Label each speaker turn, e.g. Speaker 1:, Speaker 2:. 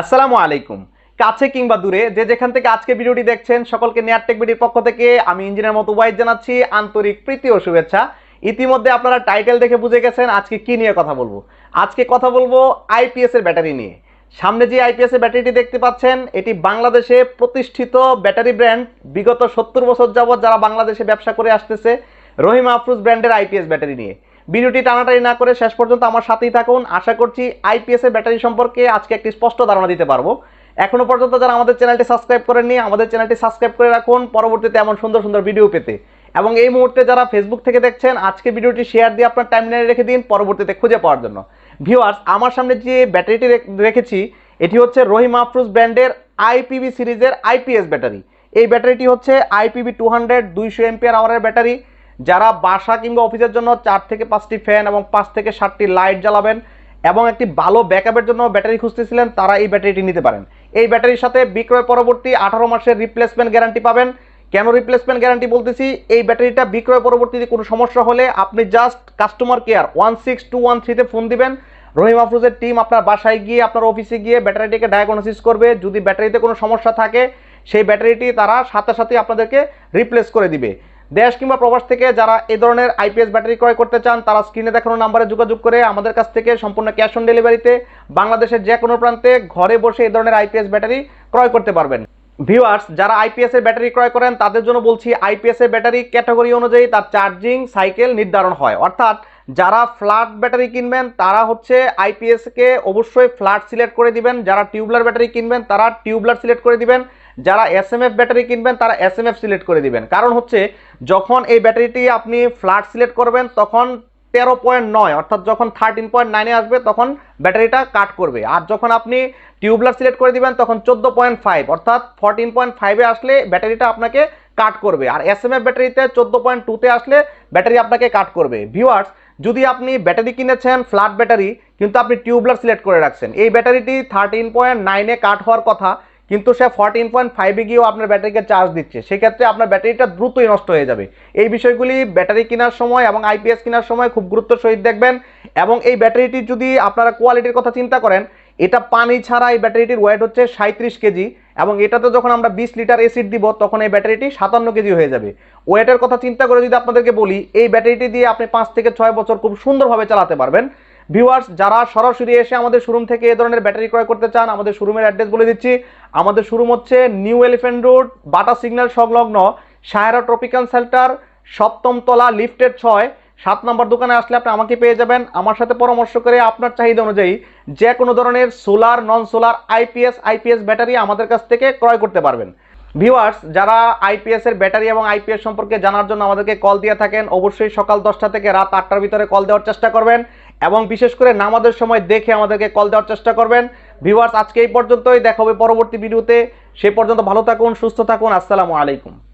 Speaker 1: আসসালামু আলাইকুম। কাছে কিংবা দূরে যে যেখান থেকে আজকে ভিডিওটি দেখছেন, সকলকে নেয়ারটেক বিডির পক্ষ থেকে আমি ইঞ্জিনিয়ার মতো ওয়াইজ জানাচ্ছি, আন্তরিক প্রীতি ও শুভেচ্ছা। ইতিমধ্যে আপনারা টাইটেল দেখে বুঝে গেছেন আজকে কি নিয়ে কথা বলব। আজকে কথা বলব আইপিএস এর ব্যাটারি নিয়ে। সামনে যে আইপিএস এর ব্যাটারিটি দেখতে পাচ্ছেন, এটি বাংলাদেশে প্রতিষ্ঠিত ব্যাটারি ব্র্যান্ড। বিগত সত্তর বছর যাবৎ যারা বাংলাদেশে ব্যবসা করে আসতেছে, রহিম আফরুজ ব্র্যান্ডের আইপিএস ব্যাটারি নিয়ে। ভিডিওটি টানাটানি না করে শেষ পর্যন্ত আমার সাথেই থাকুন। আশা করছি আইপিএস এর ব্যাটারি সম্পর্কে আজকে একটি স্পষ্ট ধারণা দিতে পারব। এখনও পর্যন্ত যারা আমাদের চ্যানেলটি সাবস্ক্রাইব করেননি, আমাদের চ্যানেলটি সাবস্ক্রাইব করে রাখুন। পরবর্তীতে এমন সুন্দর সুন্দর ভিডিও পেতে। এবং এই মুহূর্তে যারা ফেসবুক থেকে দেখছেন, আজকে ভিডিওটি শেয়ার দিয়ে আপনার টাইমলাইনে রেখে দিন পরবর্তীতে খুঁজে পাওয়ার জন্য। ভিউয়ার্স আমার সামনে যে ব্যাটারিটি রেখ- রেখেছি, এটি হচ্ছে রহিম আফরুজ ব্র্যান্ডের আইপিভি সিরিজের আইপিএস ব্যাটারি। এই ব্যাটারিটি হচ্ছে আইপিভি টু হান্ড্রেড দুইশো এমপিআর আওয়ারের ব্যাটারি। যারা বাসা কিংবা অফিসের জন্য চার থেকে পাঁচটি ফ্যান এবং পাঁচ থেকে সাতটি লাইট জ্বালাবেন এবং একটি ভালো ব্যাকআপের জন্য ব্যাটারি খুঁজতেছিলেন, তারা এই ব্যাটারিটি নিতে পারেন। এই ব্যাটারির সাথে বিক্রয় পরবর্তী আঠারো মাসের রিপ্লেসমেন্ট গ্যারান্টি পাবেন। কেন রিপ্লেসমেন্ট গ্যারান্টি বলতেছি? এই ব্যাটারিটা বিক্রয় পরবর্তীতে কোনো সমস্যা হলে আপনি just customer care one six two one থ্রিতে ফোন দিবেন। রহিম আফরোজের টিম আপনার বাসায় গিয়ে, আপনার অফিসে গিয়ে ব্যাটারিটিকে ডায়াগনোসিস করবে। যদি ব্যাটারিতে কোনো সমস্যা থাকে, সেই ব্যাটারিটি তারা সাথে সাথে আপনাদেরকে রিপ্লেস করে দিবে। দেশ কিংবা প্রবাস থেকে যারা এই ধরনের আইপিএস ব্যাটারি ক্রয় করতে চান, তারা স্ক্রিনে দেখানো নাম্বারে যোগাযোগ করে আমাদের কাছ থেকে সম্পূর্ণ ক্যাশ অন ডেলিভারিতে বাংলাদেশের যে কোনো প্রান্তে ঘরে বসে এই ধরনের আইপিএস ব্যাটারি ক্রয় করতে পারবেন। ভিউয়ার্স, যারা আইপিএস এর ব্যাটারি ক্রয় করেন, তাদের জন্য বলছি আইপিএস এর ব্যাটারি ক্যাটাগরি অনুযায়ী তার চার্জিং সাইকেল নির্ধারণ হয়। অর্থাৎ যারা ফ্ল্যাট ব্যাটারি কিনবেন, তারা হচ্ছে আইপিএস কে অবশ্যই ফ্ল্যাট সিলেক্ট করে দিবেন। যারা টিউবলার ব্যাটারি কিনবেন, তারা টিউবলার সিলেক্ট করে দিবেন। যারা এস এম এফ ব্যাটারি কিনবেন, তারা এস এম এফ সিলেক্ট করে দিবেন। কারণ হচ্ছে, যখন এই ব্যাটারিটি আপনি ফ্ল্যাট সিলেক্ট করবেন, তখন তেরো পয়েন্ট নয়, অর্থাৎ যখন থার্টিন পয়েন্ট নাইনে আসবে, তখন ব্যাটারিটা কাট করবে। আর যখন আপনি টিউবলার সিলেক্ট করে দিবেন, তখন চোদ্দ পয়েন্ট ফাইভ অর্থাৎ ফোরটিন পয়েন্ট ফাইভে আসলে ব্যাটারিটা আপনাকে কাট করবে। আর এস এম এফ ব্যাটারিতে চোদ্দ পয়েন্ট টুতে আসলে ব্যাটারি আপনাকে কাট করবে। ভিউয়ার্স যদি আপনি ব্যাটারি কিনেছেন ফ্ল্যাট ব্যাটারি কিন্তু আপনি টিউবলার সিলেক্ট করে রাখছেন, এই ব্যাটারিটি থার্টিন পয়েন্ট নাইনে কাট হওয়ার কথা কিন্তু সে ফোরটিন পয়েন্ট ফাইভে গিয়েও আপনার ব্যাটারিকে চার্জ দিচ্ছে। সেক্ষেত্রে আপনার ব্যাটারিটা দ্রুতই নষ্ট হয়ে যাবে। এই বিষয়গুলি ব্যাটারি কেনার সময় এবং আইপিএস কেনার সময় খুব গুরুত্ব সহিত দেখবেন এবং এই ব্যাটারিটি যদি আপনারা কোয়ালিটির কথা চিন্তা করেন, এটা পানি ছাড়া এই ব্যাটারিটির ওয়েট হচ্ছে সাঁত্রিশ কেজি এবং এটাতে যখন আমরা বিশ লিটার এসিড দিব, তখন এই ব্যাটারিটি সাতান্ন কেজি হয়ে যাবে। ওয়েটের কথা চিন্তা করে যদি আপনাদেরকে বলি, এই ব্যাটারিটি দিয়ে আপনি পাঁচ থেকে ছয় বছর খুব সুন্দরভাবে চালাতে পারবেন। ভিউয়ার্স যারা সরাসরি এসে আমাদের শোরুম থেকে এ ধরনের ব্যাটারি ক্রয় করতে চান, আমাদের শোরুমের অ্যাড্রেস বলে দিচ্ছি। আমাদের শোরুম হচ্ছে New Elephant Road Bata signal সংলগ্ন সায়রা ট্রপিক্যাল সেল্টার সপ্তম তলা লিফটের ছয়। সাত নম্বর দোকানে আসলে আপনি আমাকে পেয়ে যাবেন। আমার সাথে পরামর্শ করে আপনার চাহিদা অনুযায়ী যে কোনো ধরনের solar non solar IPS IPS battery আমাদের কাছ থেকে ক্রয় করতে পারবেন। ভিউয়ার্স, যারা আইপিএস এর ব্যাটারি এবং আইপিএস সম্পর্কে জানার জন্য আমাদেরকে কল দিয়ে থাকেন, অবশ্যই সকাল দশটা থেকে রাত আটটার ভিতরে কল দেওয়ার চেষ্টা করবেন এবং বিশেষ করে নামাজের সময় দেখে আমাদেরকে কল দেওয়ার চেষ্টা করবেন। ভিউয়ার্স, আজকে এই পর্যন্তই। দেখা হবে পরবর্তী ভিডিওতে। সে পর্যন্ত ভালো থাকুন, সুস্থ থাকুন। আসসালামু আলাইকুম।